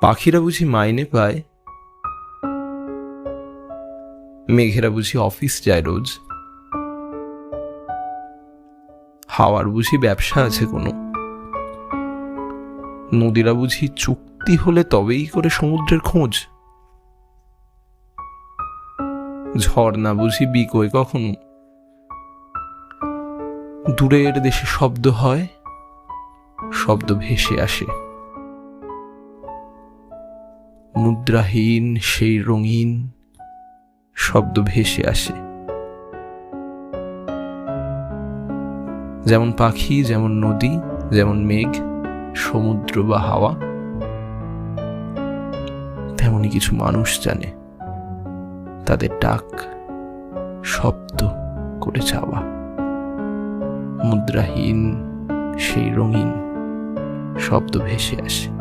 পাখিরা বুঝি মাইনে পায়? মেঘেরা বুঝি অফিস যায় রোজ? হাওয়ার বুঝি ব্যবসা আছে কোনো? নদীরা বুঝি চুক্তি হলে তবেই করে সমুদ্রের খোঁজ? ঝর্ণা বুঝি বিকোয় কখনো? দূরের দেশে শব্দ হয়, শব্দ ভেসে আসে। মুদ্রাহীন সেই রঙিন শব্দ ভেসে আসে। যেমন পাখি, যেমন নদী, যেমন মেঘ, সমুদ্র বা হাওয়া, তেমনই কিছু মানুষ জানে, তাদের ডাক, শব্দ করে চাওয়া। মুদ্রাহীন সেই রঙিন শব্দ ভেসে আসে।